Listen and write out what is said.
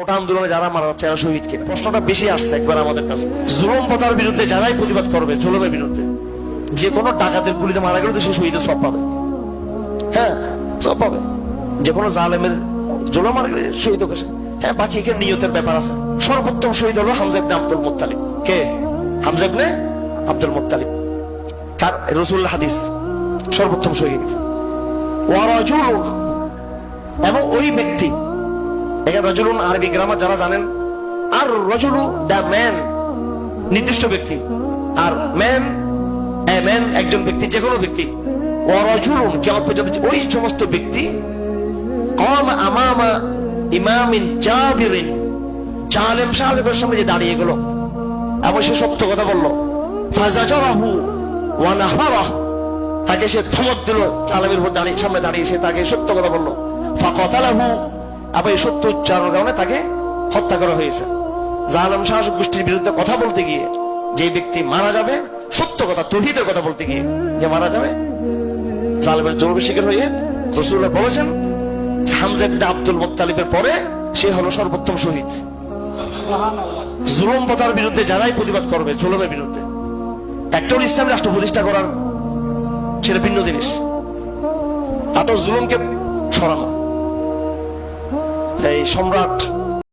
কোটা আন্দোলনে যারা মারা যাচ্ছে, এরা শহীদ কিনা? প্রশ্নটা বেশি আসছে একবার আমাদের কাছে। জুলুম প্রথার বিরুদ্ধে যারাই প্রতিবাদ করবে, জুলুমের বিরুদ্ধে, যে কোনো ডাকাতের গুলিতে মারা গেলে তো সে শহীদের সব পাবে। হ্যাঁ সব পাবে। যে কোনো জালেমের জুলুম মারা গেলে শহীদ হোক হ্যাঁ বাকি এখানে নিয়তের ব্যাপার আছে। সর্বোত্তম শহীদ হলো হামজা ইবনে আব্দুল মুত্তালিব। কে? Hamza ibn Abdul Muttalib. কার রসুল হাদিস, সর্বোত্তম শহীদ। ওয়ারাজুল এবং ওই ব্যক্তি রজুলুন আরবি গ্রামার যারা জানেন, আর রজুলু দ্য ম্যান, নির্দিষ্ট ব্যক্তি। আর ম্যান ম্যান একজন ব্যক্তি যে কোনো ব্যক্তি। ও রজুলুন কেমন পর্যন্ত ওই সমস্ত ব্যক্তি, কম আমামা ইমামিন জাবিরিন, জালেম সাহেবের সামনে যে দাঁড়িয়ে গেল। এবং সে সত্য কথা বলল, ফাজাজারাহু ওয়া নাহারাহ। তাকে সে ধমক দিল, জালেমের উপর দাঁড়িয়ে সামনে দাঁড়িয়ে সে তাকে সত্য কথা বলল। ফাকাতালাহু আবার এই সত্য উচ্চারণের কারণে তাকে হত্যা করা হয়েছে। জালেম শাসক গোষ্ঠীর বিরুদ্ধে কথা বলতে গিয়ে যে ব্যক্তি মারা যাবে সত্য কথা তহিদের কথা বলতে গিয়ে যে মারা যাবে জালেমের জরুরি শিকার হয়ে রসুল্লাহ বলেছেন যে আব্দুল মুত্তালিবের পরে সে হলো সর্বোত্তম শহীদ। জুলুম প্রথার বিরুদ্ধে যারাই প্রতিবাদ করবে জুলুমের বিরুদ্ধে। একটা ইসলাম রাষ্ট্র প্রতিষ্ঠা করার সেটা ভিন্ন জিনিস। তারপর জুলুমকে সরানো। এই সম্রাট